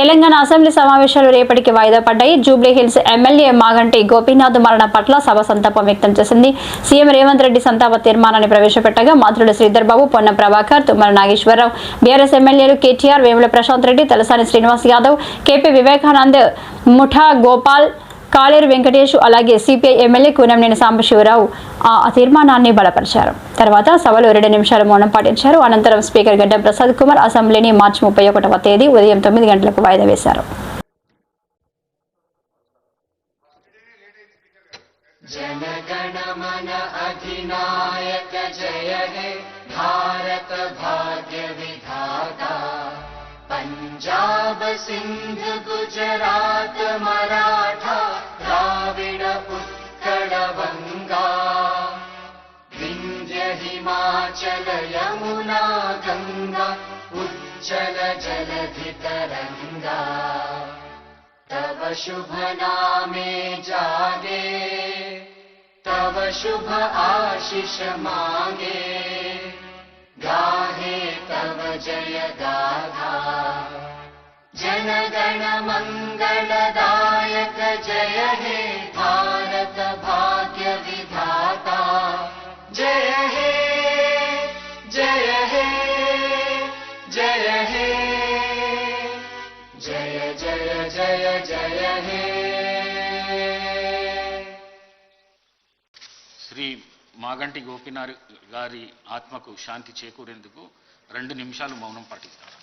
Telangana assembly సమావేశాలు రేపటికి వాయిదా పడ్డాయి. జూబ్లీ హిల్స్ ఎమ్మెల్యే మాగంటి గోపీనాథ్ మరణ పట్ల సభ సంతాపం వ్యక్తం చేసింది. సీఎం రేవంత్ రెడ్డి సంతాప తీర్మానాన్ని ప్రవేశపెట్టగా మంత్రులు శ్రీధర్ బాబు పొన్న ప్రభాకర్ తుమ్మల నాగేశ్వరరావు బీఆర్ఎస్ ఎమ్మెల్యేలు కేటీఆర్ వేముల ప్రశాంత్ రెడ్డి తలసాని శ్రీనివాస్ యాదవ్ కేపీ వివేకానంద్ ముఠా గోపాల్ కాలేరు వెంకటేష్ అలాగే సిపిఐ ఎమ్మెల్యే కూనంనేని సాంబశివరావు ఆ తీర్మానాన్ని బలపరిచారు తర్వాత సభలో రెండు నిమిషాలు మౌనం పాటించారు అనంతరం స్పీకర్ గడ్డ ప్రసాద్ కుమార్ అసెంబ్లీని మార్చి ముప్పై ఒకటవ తేదీ ఉదయం తొమ్మిది గంటలకు వాయిదా వేశారు जनगण मन अधिनायक जय हे भारत भाग्य विधाता पंजाब सिंध गुजरात मराठा हिमाचल यमुना गंगा उज्जल जलधि तरंगा तव शुभ नामे जागे तव शुभ आशिष मांगे। गाहे तव जय गाथा जनगण मंगलदायक जय जय जय हे శ్రీ మాగంటి గోపినాథ్ గారి ఆత్మకు శాంతి చేకూరేందుకు రెండు నిమిషాలు మౌనం పాటిస్తారు